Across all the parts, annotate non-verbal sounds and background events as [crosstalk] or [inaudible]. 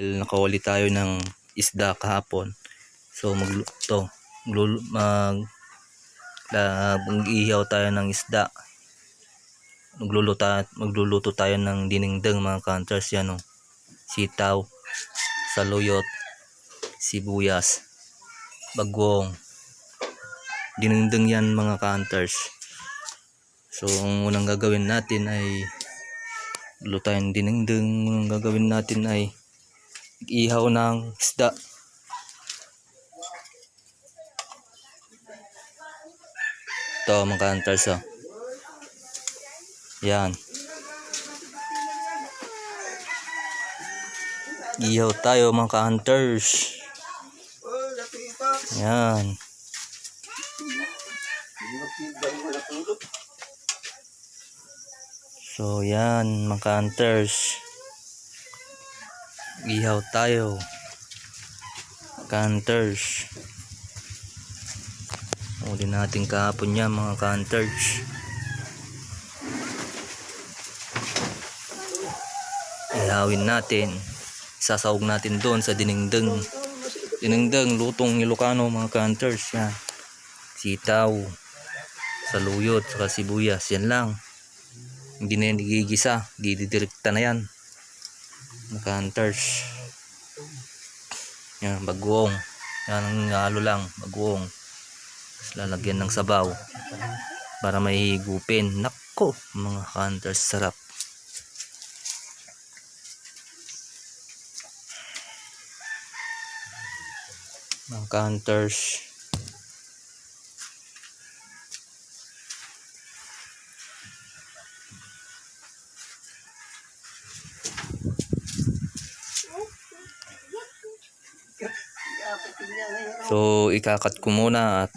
Dahil nakawali tayo ng isda kahapon. So mag to maglulu- mag la, mag-ihaw tayo ng isda. Magluluto magluluto tayo ng dinengdeng mga counters yan oh. Sitaw, saluyot, sibuyas, bagong. Dinengdeng yan mga counters. So ang unang gagawin natin ay luto tayong dinengdeng. Ang gagawin natin ay ihaw ng isda. Ito mga hunters oh. Yan. Ihaw tayo mga hunters. Yan. So yan mga hunters. Ihaw tayo. Hunters. Uli natin kahapon yan mga hunters. Ihawin natin. Sasawag natin doon sa dinengdeng. Dinengdeng, lutong Ilocano mga hunters. Yan. Sitaw. Saluyot, saka sibuyas. Yan lang. Hindi na yan igigisa. Dididirekta na yan. Mga hunters. Yan, bagoong. Yan ang halo lang, bagoong. Tapos lalagyan ng sabaw para may higupin. Nako, mga hunters, sarap. Mga hunters. So, ikakat ko muna at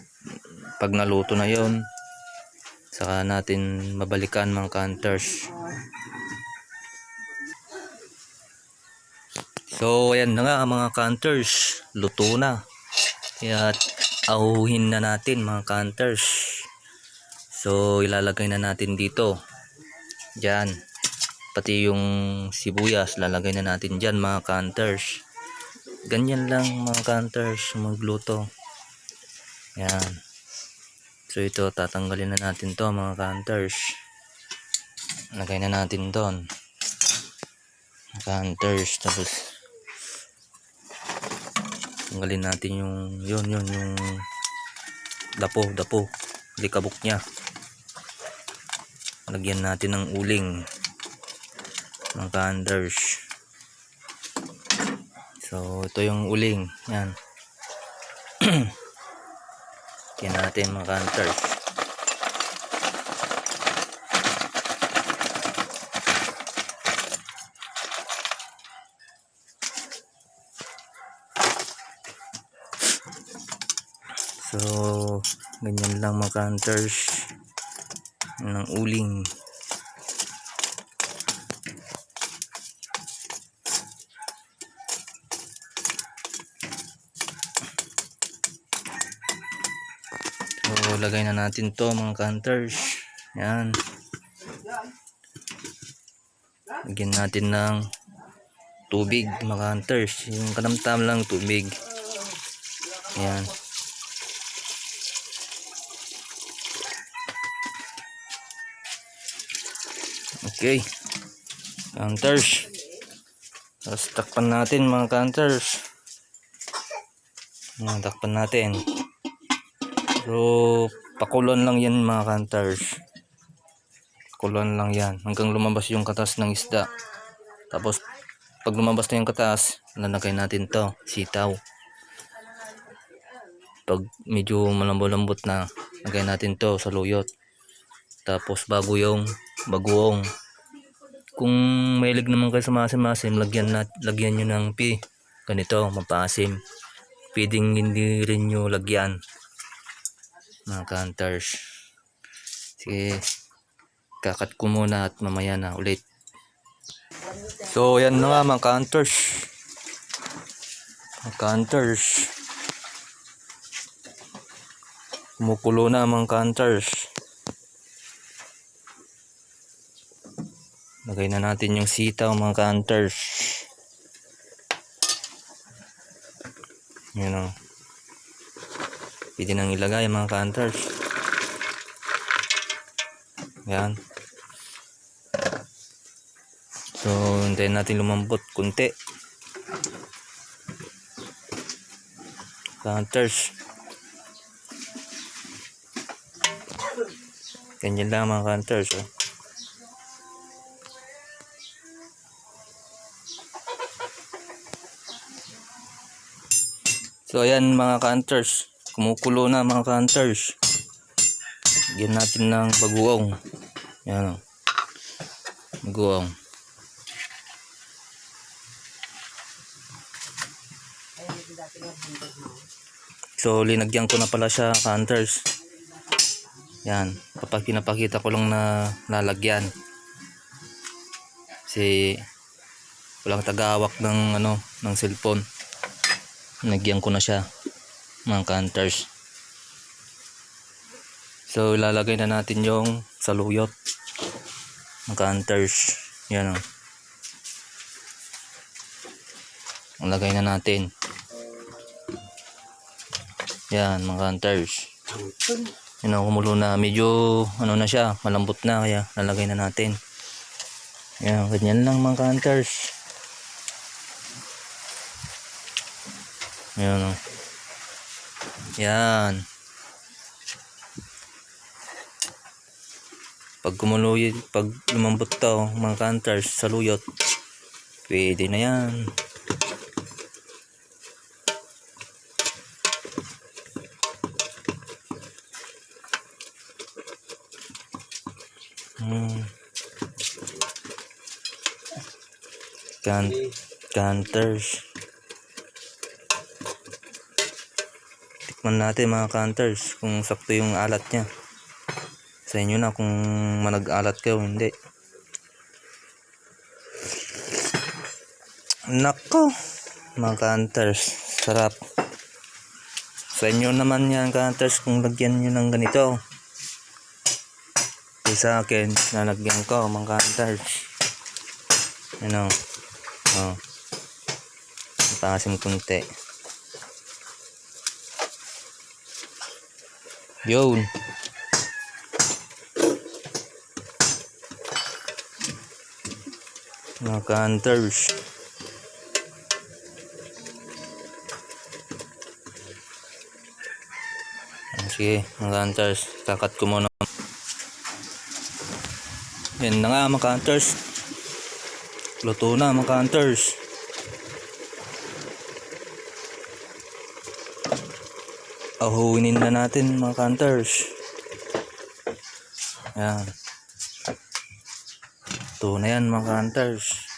pag naluto na yon saka natin mabalikan mga hunters. So, ayan na nga mga hunters. Luto na. Kaya ahuhin na natin mga hunters. So, ilalagay na natin dito. Diyan. Pati yung sibuyas, lalagay na natin dyan mga hunters. Ganyan lang mga hunters magluto. Yan. So ito tatanggalin na natin to mga hunters. Lagay na natin doon. Mga hunters tapos tanggalin natin yung yun yun yung dapo dapo likabok niya lagyan natin ng uling mga hunters So, ito yung uling. Yan. [clears throat] Kaya natin mga hunters. So, ganyan lang mga hunters. ng uling. So, lagay na natin to mga hunters. Yan. Lagyan natin ng tubig mga hunters. Yung kanamtam lang tubig. Yan. Okay. Hunters. Tapos takpan natin mga hunters. Yan, takpan natin. So, pakulon lang yan mga hunters. Pakulon lang yan. Hanggang lumabas yung katas ng isda. Tapos, pag lumabas na yung katas, lalagay natin to sitaw. Pag medyo malambot-lambot na, lagay natin to sa luyot. Tapos, bago yung bagoong. Kung mahilig naman kayo sa masim-masim, lagyan, na, lagyan nyo ng pi. Ganito, mapaasim. Pwedeng hindi rin nyo lagyan mga hunters. Sige, kakat ko muna at mamaya na ulit. So, yan na nga mga hunters. Mga hunters. Kumukulo na mga hunters. Lagay na natin yung sitaw mga hunters. Yun o. Pwede nang ilagay mga ka-hunters. Yan. So, hintayin natin lumambot kunti. Ka-hunters. Ganyan lang mga ka-hunters. Oh. So ayan mga ka-hunters, kumukulo na mga ka-hunters. Lagyan natin ng bagoong. Yan o. Bagoong. So linagyan ko na pala siya ka-hunters. Yan, kapag pinapakita ko lang na lalagyan. Kasi walang tagawak ng ano ng cellphone. Nagyan ko na siya mga counters. So ilalagay na natin yung saluyot mga counters. Yan o. Ilagay na natin. Yan mga counters. Yan o, kumulo na. Medyo ano na siya, malambot na kaya lalagay na natin. Yan, ganyan lang mga counters. Ayan o. Yan. Pag kumulo y- pag lumambot to, mga counters, saluyot, pwede na yan. Hmm. Can counters. Tikman natin mga counters kung sakto yung alat niya. Sa inyo na kung manag-alat kayo hindi. Nako, mga counters, sarap. Sa inyo naman yan counters kung lagyan nyo ng ganito. Kasi sa akin, nalagyan ko mga counters. Ano? Oh. Tasim kunti. Yun. Mga ka-hunters. Ah, Sige, mga hunters. Kakat ko muna. Yan na nga mga hunters. Luto na mga hunters. Ahuinin na natin mga hunters. Yan. Ito na yan mga hunters.